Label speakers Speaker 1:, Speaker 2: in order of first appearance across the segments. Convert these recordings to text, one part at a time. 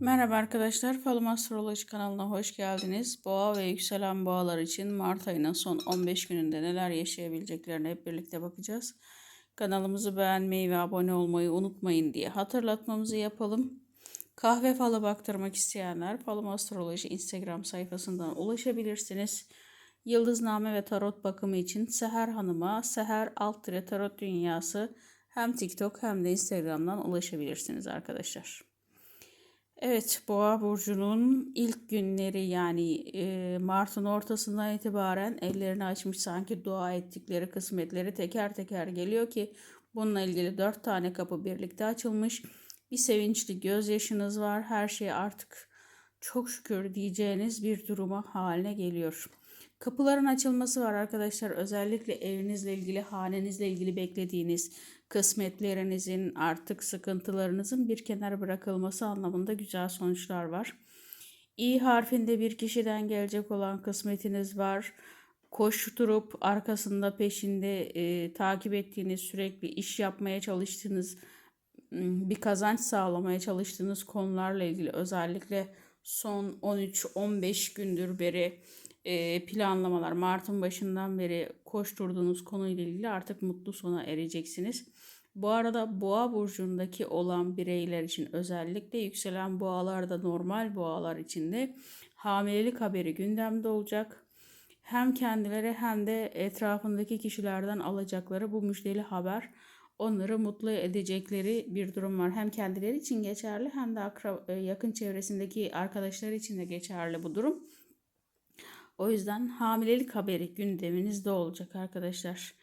Speaker 1: Merhaba arkadaşlar, Falım Astroloji kanalına hoş geldiniz. Boğa ve yükselen boğalar için Mart ayının son 15 gününde neler yaşayabileceklerine hep birlikte bakacağız. Kanalımızı beğenmeyi ve abone olmayı unutmayın diye hatırlatmamızı yapalım. Kahve falı baktırmak isteyenler Falım Astroloji Instagram sayfasından ulaşabilirsiniz. Yıldızname ve tarot bakımı için Seher Hanım'a Seher alt tarot dünyası hem TikTok hem de Instagram'dan ulaşabilirsiniz arkadaşlar. Evet, Boğa burcunun ilk günleri yani e, Mart'ın ortasından itibaren ellerini açmış sanki dua ettikleri kısmetleri teker teker geliyor ki bununla ilgili dört tane kapı birlikte açılmış. Bir sevinçli gözyaşınız var. Her şey artık çok şükür diyeceğiniz bir duruma haline geliyor. Kapıların açılması var arkadaşlar. Özellikle evinizle ilgili, hanenizle ilgili beklediğiniz kısmetlerinizin, artık sıkıntılarınızın bir kenara bırakılması anlamında güzel sonuçlar var. İ harfinde bir kişiden gelecek olan kısmetiniz var. Koşturup arkasında peşinde e, takip ettiğiniz, sürekli iş yapmaya çalıştığınız, bir kazanç sağlamaya çalıştığınız konularla ilgili özellikle son 13-15 gündür beri planlamalar Mart'ın başından beri koşturduğunuz konuyla ilgili artık mutlu sona ereceksiniz. Bu arada boğa burcundaki olan bireyler için özellikle yükselen boğalarda normal boğalar için de hamilelik haberi gündemde olacak. Hem kendileri hem de etrafındaki kişilerden alacakları bu müjdeli haber onları mutlu edecekleri bir durum var. Hem kendileri için geçerli hem de yakın çevresindeki arkadaşlar için de geçerli bu durum. O yüzden hamilelik haberi gündeminizde olacak arkadaşlar.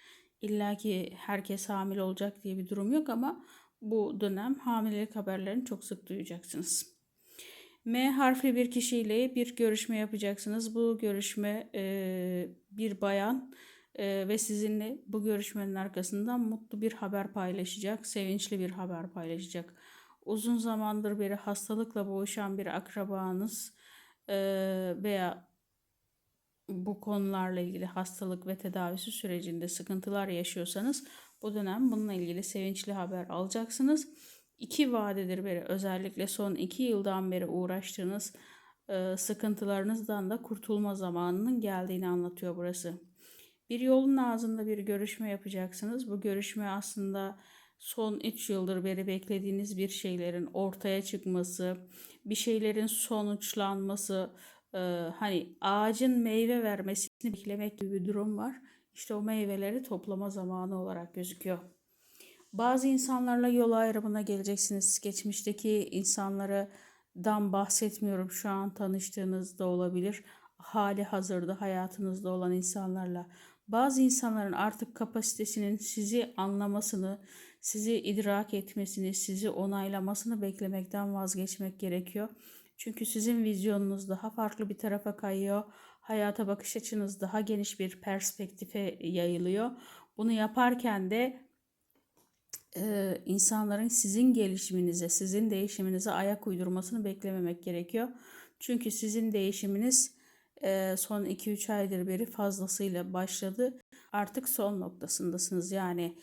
Speaker 1: İlla ki herkes hamile olacak diye bir durum yok ama bu dönem hamilelik haberlerini çok sık duyacaksınız. M harfli bir kişiyle bir görüşme yapacaksınız. Bu görüşme e, bir bayan e, ve sizinle bu görüşmenin arkasından mutlu bir haber paylaşacak, sevinçli bir haber paylaşacak. Uzun zamandır beri hastalıkla boğuşan bir akrabanız e, veya bu konularla ilgili hastalık ve tedavisi sürecinde sıkıntılar yaşıyorsanız bu dönem bununla ilgili sevinçli haber alacaksınız. İki vadedir beri özellikle son iki yıldan beri uğraştığınız e, sıkıntılarınızdan da kurtulma zamanının geldiğini anlatıyor burası. Bir yolun ağzında bir görüşme yapacaksınız. Bu görüşme aslında son 3 yıldır beri beklediğiniz bir şeylerin ortaya çıkması, bir şeylerin sonuçlanması, e, hani ağacın meyve vermesini beklemek gibi bir durum var. İşte o meyveleri toplama zamanı olarak gözüküyor. Bazı insanlarla yol ayrımına geleceksiniz. Geçmişteki insanlardan bahsetmiyorum. Şu an tanıştığınızda olabilir. Hali hazırda hayatınızda olan insanlarla. Bazı insanların artık kapasitesinin sizi anlamasını, sizi idrak etmesini, sizi onaylamasını beklemekten vazgeçmek gerekiyor. Çünkü sizin vizyonunuz daha farklı bir tarafa kayıyor. Hayata bakış açınız daha geniş bir perspektife yayılıyor. Bunu yaparken de e, insanların sizin gelişiminize, sizin değişiminize ayak uydurmasını beklememek gerekiyor. Çünkü sizin değişiminiz e, son 2-3 aydır beri fazlasıyla başladı. Artık son noktasındasınız. Yani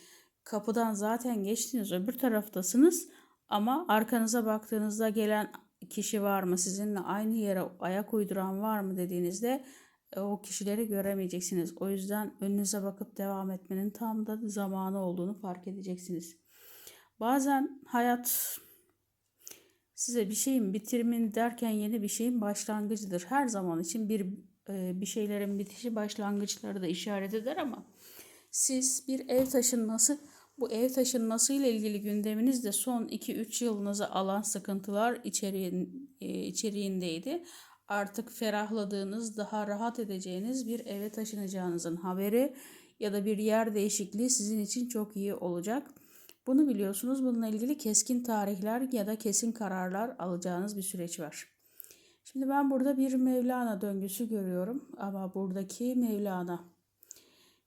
Speaker 1: kapıdan zaten geçtiniz, öbür taraftasınız ama arkanıza baktığınızda gelen kişi var mı? Sizinle aynı yere ayak uyduran var mı dediğinizde e, o kişileri göremeyeceksiniz. O yüzden önünüze bakıp devam etmenin tam da zamanı olduğunu fark edeceksiniz. Bazen hayat size bir şeyin bitirimin derken yeni bir şeyin başlangıcıdır. Her zaman için bir e, bir şeylerin bitişi başlangıçları da işaret eder ama siz bir ev taşınması bu ev taşınması ile ilgili gündeminiz de son 2-3 yılınızı alan sıkıntılar içeriğin, e, içeriğindeydi. Artık ferahladığınız, daha rahat edeceğiniz bir eve taşınacağınızın haberi ya da bir yer değişikliği sizin için çok iyi olacak. Bunu biliyorsunuz. Bununla ilgili keskin tarihler ya da kesin kararlar alacağınız bir süreç var. Şimdi ben burada bir Mevlana döngüsü görüyorum ama buradaki Mevlana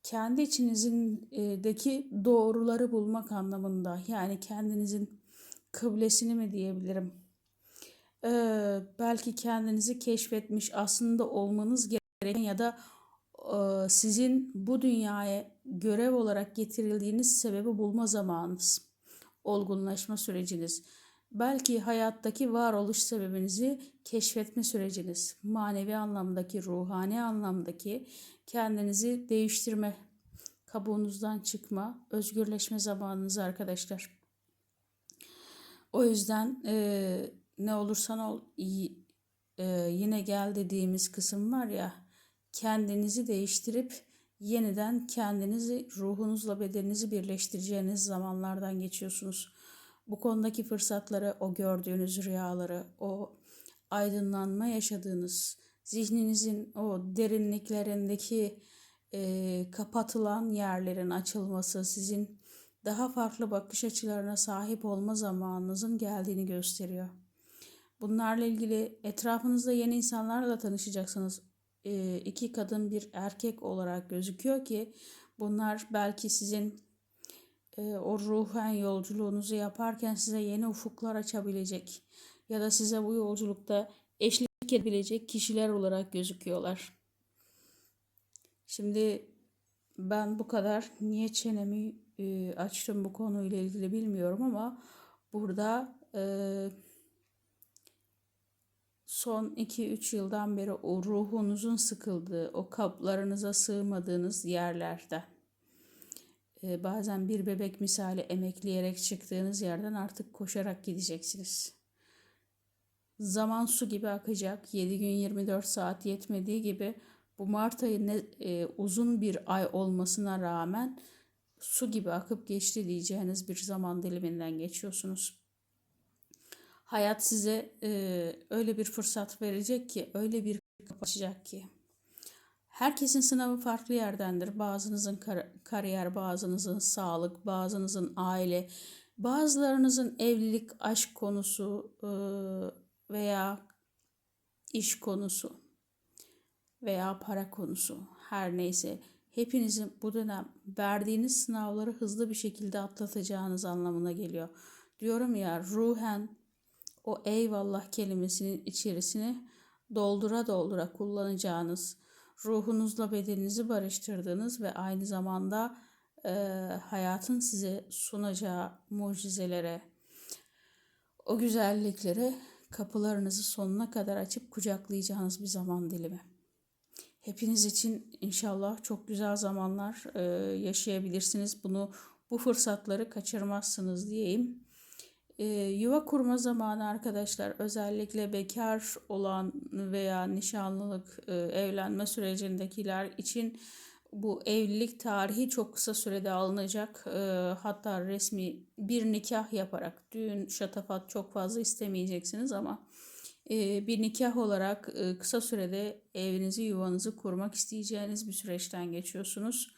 Speaker 1: kendi içinizdeki doğruları bulmak anlamında yani kendinizin kıblesini mi diyebilirim? Ee, belki kendinizi keşfetmiş aslında olmanız gereken ya da e, sizin bu dünyaya görev olarak getirildiğiniz sebebi bulma zamanınız, olgunlaşma süreciniz. Belki hayattaki varoluş sebebinizi keşfetme süreciniz, manevi anlamdaki, ruhani anlamdaki kendinizi değiştirme, kabuğunuzdan çıkma, özgürleşme zamanınız arkadaşlar. O yüzden e, ne olursan ol e, yine gel dediğimiz kısım var ya kendinizi değiştirip yeniden kendinizi ruhunuzla bedeninizi birleştireceğiniz zamanlardan geçiyorsunuz. Bu konudaki fırsatları, o gördüğünüz rüyaları, o aydınlanma yaşadığınız, zihninizin o derinliklerindeki e, kapatılan yerlerin açılması, sizin daha farklı bakış açılarına sahip olma zamanınızın geldiğini gösteriyor. Bunlarla ilgili etrafınızda yeni insanlarla tanışacaksınız. E, iki kadın bir erkek olarak gözüküyor ki bunlar belki sizin o ruhen yolculuğunuzu yaparken size yeni ufuklar açabilecek ya da size bu yolculukta eşlik edebilecek kişiler olarak gözüküyorlar. Şimdi ben bu kadar niye çenemi e, açtım bu konuyla ilgili bilmiyorum ama burada e, son 2-3 yıldan beri o ruhunuzun sıkıldığı, o kaplarınıza sığmadığınız yerlerde bazen bir bebek misali emekleyerek çıktığınız yerden artık koşarak gideceksiniz. Zaman su gibi akacak. 7 gün 24 saat yetmediği gibi bu Mart ayı ne, e, uzun bir ay olmasına rağmen su gibi akıp geçti diyeceğiniz bir zaman diliminden geçiyorsunuz. Hayat size e, öyle bir fırsat verecek ki, öyle bir kapı açacak ki. Herkesin sınavı farklı yerdendir. Bazınızın kar- kariyer, bazınızın sağlık, bazınızın aile, bazılarınızın evlilik, aşk konusu veya iş konusu veya para konusu her neyse hepinizin bu dönem verdiğiniz sınavları hızlı bir şekilde atlatacağınız anlamına geliyor. Diyorum ya ruhen o eyvallah kelimesinin içerisini doldura doldura kullanacağınız, ruhunuzla bedeninizi barıştırdığınız ve aynı zamanda e, hayatın size sunacağı mucizelere, o güzelliklere kapılarınızı sonuna kadar açıp kucaklayacağınız bir zaman dilimi. Hepiniz için inşallah çok güzel zamanlar e, yaşayabilirsiniz. Bunu bu fırsatları kaçırmazsınız diyeyim. E, yuva kurma zamanı arkadaşlar özellikle bekar olan veya nişanlılık, e, evlenme sürecindekiler için bu evlilik tarihi çok kısa sürede alınacak. E, hatta resmi bir nikah yaparak düğün, şatafat çok fazla istemeyeceksiniz ama e, bir nikah olarak e, kısa sürede evinizi, yuvanızı kurmak isteyeceğiniz bir süreçten geçiyorsunuz.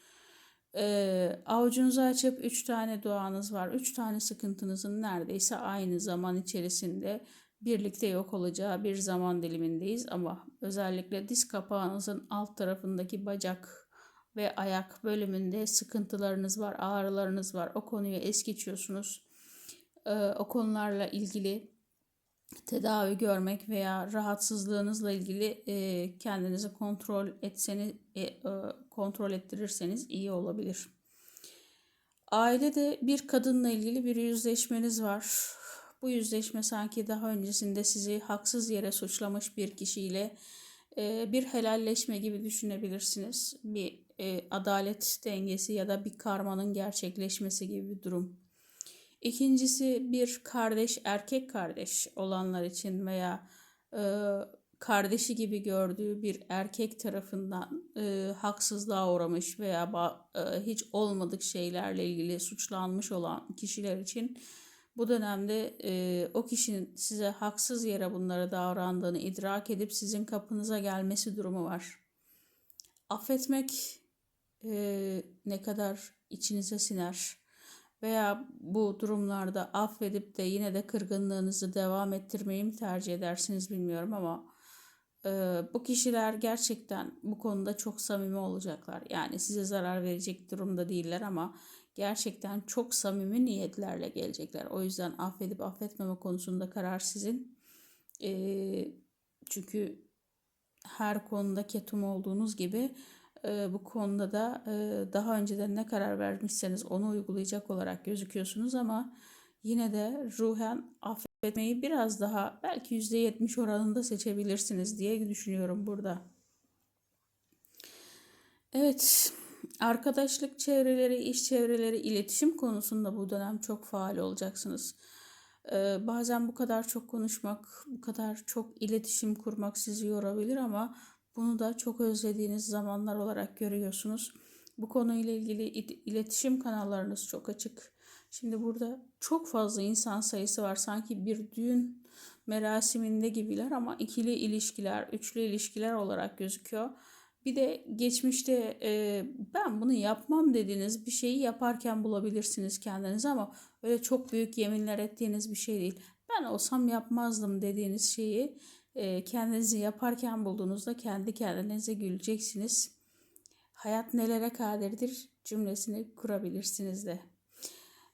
Speaker 1: E, avucunuzu açıp 3 tane duanız var. 3 tane sıkıntınızın neredeyse aynı zaman içerisinde birlikte yok olacağı bir zaman dilimindeyiz. Ama özellikle diz kapağınızın alt tarafındaki bacak ve ayak bölümünde sıkıntılarınız var, ağrılarınız var. O konuyu es geçiyorsunuz. O konularla ilgili tedavi görmek veya rahatsızlığınızla ilgili e, kendinizi kontrol etseniz e, e, kontrol ettirirseniz iyi olabilir. Ailede bir kadınla ilgili bir yüzleşmeniz var. Bu yüzleşme sanki daha öncesinde sizi haksız yere suçlamış bir kişiyle e, bir helalleşme gibi düşünebilirsiniz. Bir e, adalet dengesi ya da bir karmanın gerçekleşmesi gibi bir durum. İkincisi bir kardeş, erkek kardeş olanlar için veya e, kardeşi gibi gördüğü bir erkek tarafından e, haksızlığa uğramış veya e, hiç olmadık şeylerle ilgili suçlanmış olan kişiler için bu dönemde e, o kişinin size haksız yere bunlara davrandığını idrak edip sizin kapınıza gelmesi durumu var. Affetmek e, ne kadar içinize siner veya bu durumlarda affedip de yine de kırgınlığınızı devam ettirmeyi mi tercih edersiniz bilmiyorum ama e, bu kişiler gerçekten bu konuda çok samimi olacaklar. Yani size zarar verecek durumda değiller ama gerçekten çok samimi niyetlerle gelecekler. O yüzden affedip affetmeme konusunda karar sizin. E, çünkü her konuda ketum olduğunuz gibi bu konuda da daha önceden ne karar vermişseniz onu uygulayacak olarak gözüküyorsunuz ama yine de ruhen affet etmeyi biraz daha belki %70 oranında seçebilirsiniz diye düşünüyorum burada. Evet, arkadaşlık çevreleri, iş çevreleri, iletişim konusunda bu dönem çok faal olacaksınız. Bazen bu kadar çok konuşmak, bu kadar çok iletişim kurmak sizi yorabilir ama bunu da çok özlediğiniz zamanlar olarak görüyorsunuz. Bu konuyla ilgili iletişim kanallarınız çok açık. Şimdi burada çok fazla insan sayısı var. Sanki bir düğün merasiminde gibiler ama ikili ilişkiler, üçlü ilişkiler olarak gözüküyor. Bir de geçmişte e, ben bunu yapmam dediğiniz bir şeyi yaparken bulabilirsiniz kendinizi ama öyle çok büyük yeminler ettiğiniz bir şey değil. Ben olsam yapmazdım dediğiniz şeyi kendinizi yaparken bulduğunuzda kendi kendinize güleceksiniz. Hayat nelere kadirdir cümlesini kurabilirsiniz de.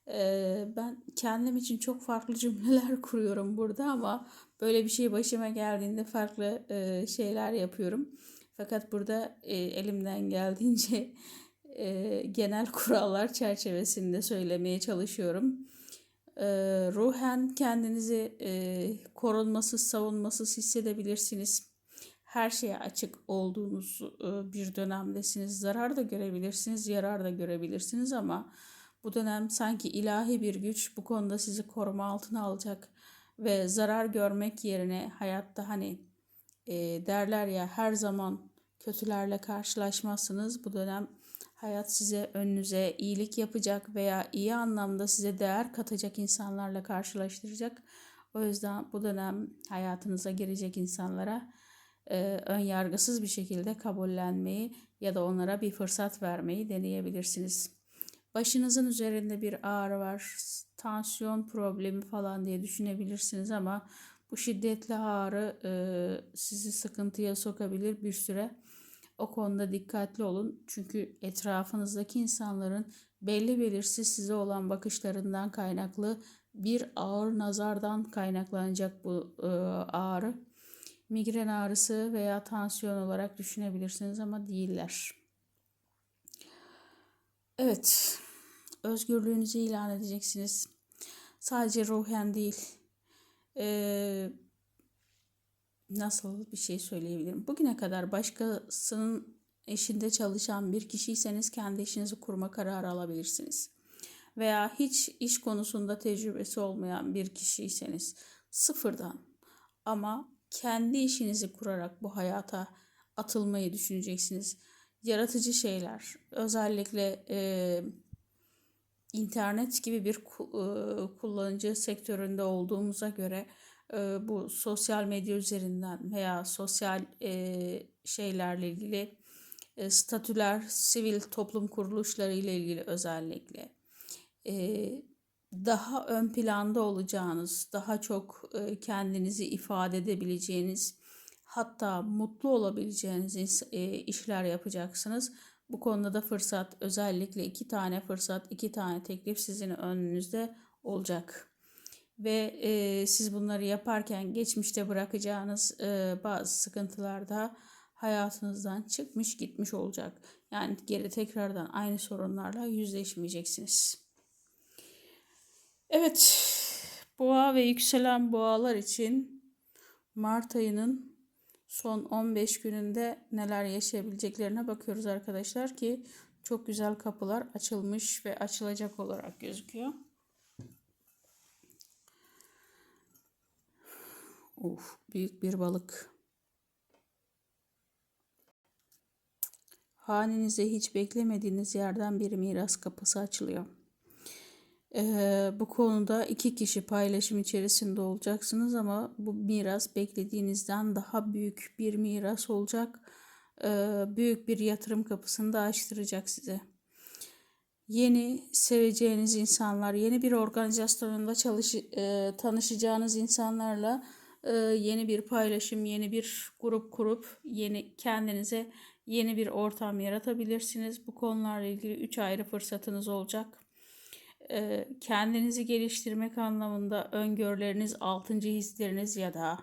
Speaker 1: E, ben kendim için çok farklı cümleler kuruyorum burada ama böyle bir şey başıma geldiğinde farklı e, şeyler yapıyorum. Fakat burada e, elimden geldiğince e, genel kurallar çerçevesinde söylemeye çalışıyorum. E, ruhen kendinizi e, korunmasız, savunmasız hissedebilirsiniz. Her şeye açık olduğunuz e, bir dönemdesiniz. Zarar da görebilirsiniz, yarar da görebilirsiniz ama bu dönem sanki ilahi bir güç bu konuda sizi koruma altına alacak ve zarar görmek yerine hayatta hani e, derler ya her zaman kötülerle karşılaşmazsınız. Bu dönem hayat size önünüze iyilik yapacak veya iyi anlamda size değer katacak insanlarla karşılaştıracak. O yüzden bu dönem hayatınıza girecek insanlara e, ön yargısız bir şekilde kabullenmeyi ya da onlara bir fırsat vermeyi deneyebilirsiniz. Başınızın üzerinde bir ağrı var, tansiyon problemi falan diye düşünebilirsiniz ama bu şiddetli ağrı e, sizi sıkıntıya sokabilir bir süre. O konuda dikkatli olun. Çünkü etrafınızdaki insanların belli belirsiz size olan bakışlarından kaynaklı bir ağır nazardan kaynaklanacak bu e, ağrı. Migren ağrısı veya tansiyon olarak düşünebilirsiniz ama değiller. Evet, özgürlüğünüzü ilan edeceksiniz. Sadece ruhen değil, ee, nasıl bir şey söyleyebilirim? Bugüne kadar başkasının eşinde çalışan bir kişiyseniz kendi işinizi kurma kararı alabilirsiniz. Veya hiç iş konusunda tecrübesi olmayan bir kişiyseniz sıfırdan ama kendi işinizi kurarak bu hayata atılmayı düşüneceksiniz. Yaratıcı şeyler, özellikle e, internet gibi bir e, kullanıcı sektöründe olduğumuza göre bu sosyal medya üzerinden veya sosyal şeylerle ilgili statüler, sivil toplum kuruluşları ile ilgili özellikle daha ön planda olacağınız, daha çok kendinizi ifade edebileceğiniz, hatta mutlu olabileceğiniz işler yapacaksınız. Bu konuda da fırsat özellikle iki tane fırsat, iki tane teklif sizin önünüzde olacak. Ve e, siz bunları yaparken geçmişte bırakacağınız e, bazı sıkıntılar da hayatınızdan çıkmış gitmiş olacak. Yani geri tekrardan aynı sorunlarla yüzleşmeyeceksiniz. Evet, boğa ve yükselen boğalar için Mart ayının son 15 gününde neler yaşayabileceklerine bakıyoruz arkadaşlar ki çok güzel kapılar açılmış ve açılacak olarak gözüküyor. Of, büyük bir balık. Hanenize hiç beklemediğiniz yerden bir miras kapısı açılıyor. Ee, bu konuda iki kişi paylaşım içerisinde olacaksınız ama bu miras beklediğinizden daha büyük bir miras olacak. Ee, büyük bir yatırım kapısını da açtıracak size. Yeni seveceğiniz insanlar, yeni bir organizasyonunda çalış, e, tanışacağınız insanlarla yeni bir paylaşım, yeni bir grup kurup yeni kendinize yeni bir ortam yaratabilirsiniz. Bu konularla ilgili üç ayrı fırsatınız olacak. E, kendinizi geliştirmek anlamında öngörüleriniz, altıncı hisleriniz ya da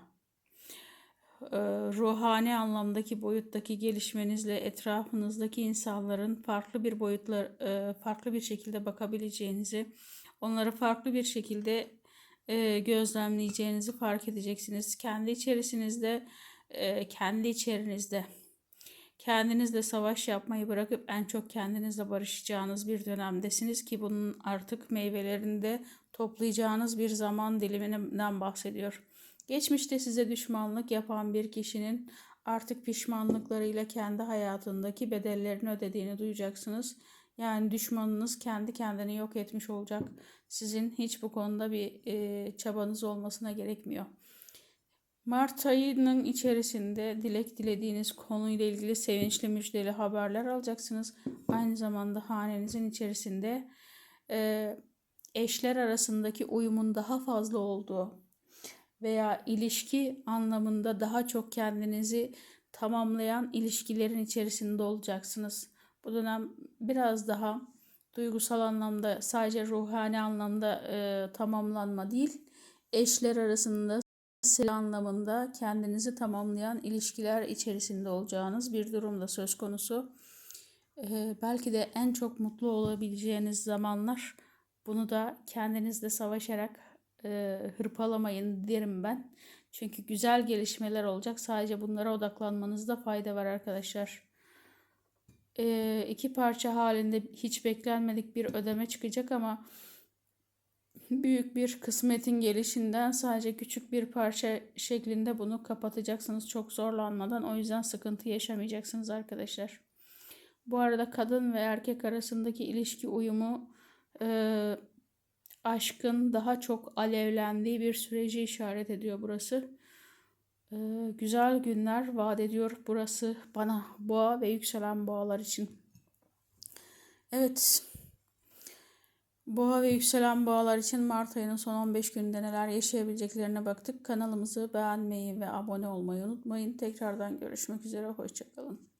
Speaker 1: e, ruhani anlamdaki boyuttaki gelişmenizle etrafınızdaki insanların farklı bir boyutlar, e, farklı bir şekilde bakabileceğinizi, onları farklı bir şekilde e, gözlemleyeceğinizi fark edeceksiniz. Kendi içerisinizde, e, kendi içerinizde kendinizle savaş yapmayı bırakıp en çok kendinizle barışacağınız bir dönemdesiniz ki bunun artık meyvelerini de toplayacağınız bir zaman diliminden bahsediyor. Geçmişte size düşmanlık yapan bir kişinin artık pişmanlıklarıyla kendi hayatındaki bedellerini ödediğini duyacaksınız. Yani düşmanınız kendi kendini yok etmiş olacak. Sizin hiç bu konuda bir e, çabanız olmasına gerekmiyor. Mart ayının içerisinde dilek dilediğiniz konuyla ilgili sevinçli müjdeli haberler alacaksınız. Aynı zamanda hanenizin içerisinde e, eşler arasındaki uyumun daha fazla olduğu veya ilişki anlamında daha çok kendinizi tamamlayan ilişkilerin içerisinde olacaksınız. Bu dönem biraz daha duygusal anlamda sadece ruhani anlamda e, tamamlanma değil, eşler arasında sil anlamında kendinizi tamamlayan ilişkiler içerisinde olacağınız bir durumda söz konusu. Ee, belki de en çok mutlu olabileceğiniz zamanlar bunu da kendinizle savaşarak e, hırpalamayın derim ben. Çünkü güzel gelişmeler olacak. Sadece bunlara odaklanmanızda fayda var arkadaşlar. Ee, iki parça halinde hiç beklenmedik bir ödeme çıkacak ama büyük bir kısmetin gelişinden sadece küçük bir parça şeklinde bunu kapatacaksınız çok zorlanmadan. O yüzden sıkıntı yaşamayacaksınız arkadaşlar. Bu arada kadın ve erkek arasındaki ilişki uyumu e, aşkın daha çok alevlendiği bir süreci işaret ediyor burası. E, güzel günler vaat ediyor burası bana boğa ve yükselen boğalar için. Evet Boğa ve yükselen boğalar için Mart ayının son 15 gününde neler yaşayabileceklerine baktık. Kanalımızı beğenmeyi ve abone olmayı unutmayın. Tekrardan görüşmek üzere. Hoşçakalın.